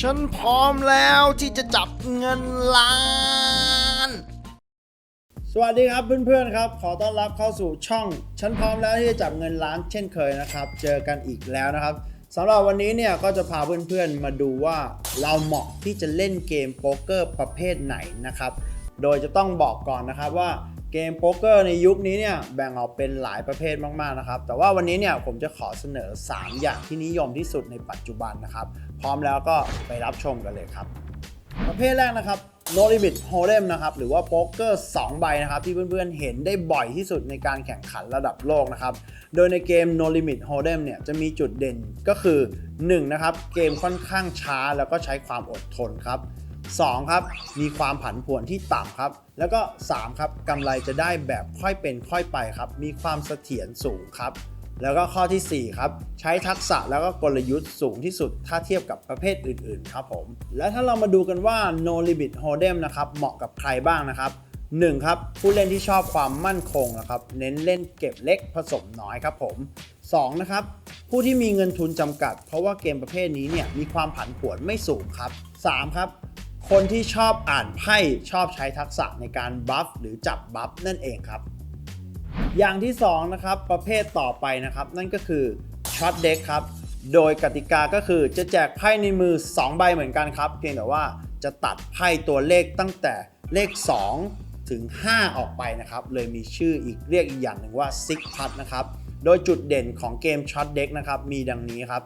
ฉันพร้อมแล้วที่จะจับเงินล้าน สวัสดีครับเพื่อนๆครับ ขอต้อนรับเข้าสู่ช่อง ฉันพร้อมแล้วที่จะจับเงินล้านเช่นเคยนะครับ เจอกันอีกแล้วนะครับสำหรับวันนี้เนี่ยก็จะพาเพื่อนๆมาดูว่าเราเหมาะที่จะเล่นเกมโป๊กเกอร์ประเภทไหนนะครับ โดยจะต้องบอกก่อนนะครับว่า เกมโป๊กเกอร์ในยุคนี้เนี่ยแบ่งออกเป็นหลายประเภทมากๆนะครับ แต่ว่าวันนี้เนี่ยผมจะขอเสนอ 3 อย่างที่นิยมที่สุดในปัจจุบันนะครับ พร้อมแล้วก็ไปรับชมกันเลยครับ ประเภทแรกนะครับ no limit hold'em นะครับหรือว่าโป๊กเกอร์2ใบนะครับที่เพื่อนๆเห็นได้บ่อยที่สุดในการแข่งขันระดับโลกนะครับ โดยในเกม no limit hold'em เนี่ยจะมีจุดเด่นก็คือ1นะครับเกมค่อนข้างช้าแล้วก็ใช้ความอดทนครับ 2ครับมีความผันผวนที่ต่ำครับ แล้วก็ 3 ครับกำไรจะได้แบบค่อยเป็นค่อยไปครับ มีความเสถียรสูงครับ แล้วก็ข้อทีสี่ 4 ครับ ใช้ทักษะแล้วก็กลยุทธ์สูงที่สุดถ้าเทียบกับประเภทอื่นๆ ครับผม และถ้าเรามาดูกันว่า no limit hold'em นะครับเหมาะกับใครบ้างนะครับ 1. ครับผู้เล่นที่ชอบความมั่นคงนะครับ เน้นเล่นเก็บเล็กผสมน้อยครับผม 2. นะครับผู้ที่มีเงินทุนจำกัด เพราะว่าเกมประเภทนี้เนี่ยมีความผันผวนไม่สูงครับ 3. ครับ คนที่ชอบอ่านไพ่ชอบใช้ทักษะในการบัฟหรือจับบัฟนั่นเองครับ อย่างที่2นะครับประเภทต่อไปนะครับ นั่นก็คือช็อตเด็กครับ โดยกติกาก็คือจะแจกไพ่ในมือ 2 ใบเหมือนกันครับ เพียงแต่ว่าจะตัดไพ่ตัวเลขตั้งแต่เลข 2 ถึง 5 ออกไปนะครับ เลยมีชื่ออีกเรียกอีกอย่างหนึ่งว่าซิกพัดนะครับ โดยจุดเด่นของเกมช็อตเด็กนะครับมีดังนี้ครับ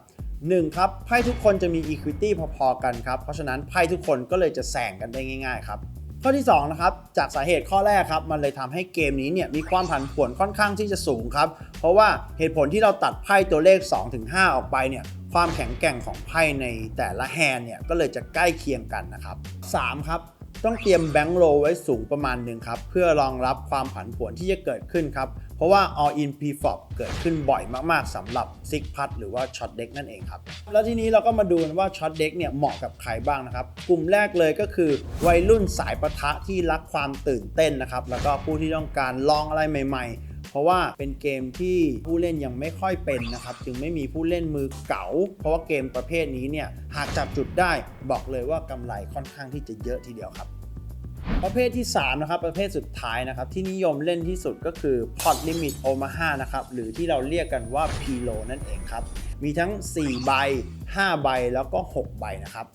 1. ครับไพ่ทุกคนจะมี Equity พอๆกันครับ เพราะฉะนั้นไพ่ทุกคนก็เลยจะแซงกันได้ง่ายๆครับข้อที่2นะครับจากสาเหตุข้อแรกครับมันเลยทำให้เกมนี้เนี่ยมีความผันผวนค่อนข้างที่จะสูงครับ เพราะว่าเหตุผลที่เราตัดไพ่ตัวเลข 2-5 ออกไปเนี่ยความแข็งแกร่งของไพ่ในแต่ละแฮนเนี่ยก็เลยจะใกล้เคียงกันนะครับ 3. ครับ ต้องเตรียมแบงค์โลไว้สูงประมาณหนึ่งครับ เพื่อรองรับความผันผวนที่จะเกิดขึ้นครับ เพราะว่า all in preflop เกิดขึ้นบ่อยมากๆสำหรับซิกพัดหรือว่าช็อตเด็กนั่นเองครับ แล้วทีนี้เราก็มาดูว่าช็อตเด็กเนี่ยเหมาะกับใครบ้างนะครับ กลุ่มแรกเลยก็คือ วัยรุ่นสายประทะที่รักความตื่นเต้นนะครับแล้วก็ผู้ที่ต้องการลองอะไรใหม่ ๆ เพราะว่าเป็นเกมที่ผู้เล่นยังไม่ค่อยเป็นนะครับ จึงไม่มีผู้เล่นมือเก๋า เพราะว่าเกมประเภทนี้เนี่ยหากจับจุดได้บอกเลยว่ากำไรค่อนข้างที่จะเยอะทีเดียวครับประเภทที่ 3 นะครับ ประเภทสุดท้ายนะครับ ที่นิยมเล่นที่สุดก็คือ Pot Limit Omaha นะครับ หรือที่เราเรียกกันว่า Pilo นั่นเองครับ มีทั้ง 4 ใบ 5 ใบแล้วก็ 6 ใบนะครับ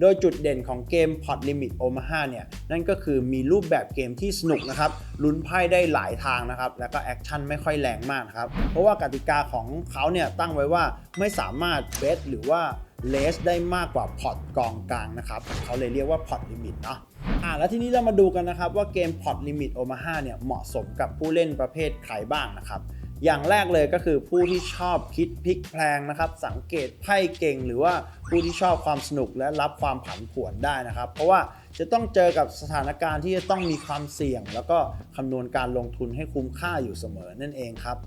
โดยจุดเด่นของเกม Pot Limit Omaha เนี่ยนั่นก็คือมีรูปแบบเกมที่สนุกนะครับลุ้นไพ่ได้หลายทางนะครับแล้วก็แอคชั่นไม่ค่อยแรงมากครับเพราะว่ากติกาของเขาเนี่ยตั้งไว้ว่าไม่สามารถเบสหรือว่าเลสได้มากกว่าพอร์ตกองกลางนะครับเขาเลยเรียกว่าพอร์ตลิมิตเนาะอ่าแล้วทีนี้เรามาดูกันนะครับว่าเกม Pot Limit Omaha เนี่ยเหมาะสมกับผู้เล่นประเภทใครบ้างนะครับอย่างแรกเลยก็คือผู้ที่ชอบคิดพลิกแพลงนะครับ สังเกตไพ่เก่ง หรือว่าผู้ที่ชอบความสนุกและรับความผันผวนได้นะครับ เพราะว่าจะต้องเจอกับสถานการณ์ที่จะต้องมีความเสี่ยง แล้วก็คำนวณการลงทุนให้คุ้มค่าอยู่เสมอนั่นเองครับ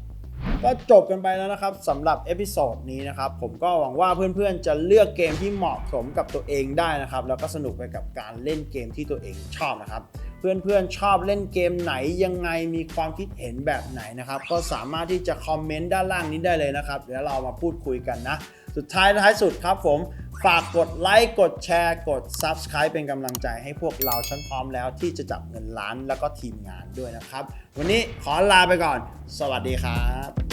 ก็จบกันไปแล้วนะครับสำหรับเอพิโซดนี้นะครับ ผมก็หวังว่าเพื่อนๆ จะเลือกเกมที่เหมาะสมกับตัวเองได้นะครับ แล้วก็สนุกไปกับการเล่นเกมที่ตัวเองชอบนะครับ เพื่อนๆชอบเล่นเกมไหนยังไงมีความคิดเห็นแบบไหนนะครับ ก็สามารถที่จะคอมเมนต์ด้านล่างนี้ได้เลยนะครับ เดี๋ยวเรามาพูดคุยกันนะ สุดท้ายท้ายสุดครับผมฝากกดไลค์กดแชร์ กด Subscribe เป็นกำลังใจให้พวกเราฉันพร้อมแล้วที่จะจับเงินล้านแล้วก็ทีมงานด้วยนะครับ วันนี้ขอลาไปก่อน สวัสดีครับ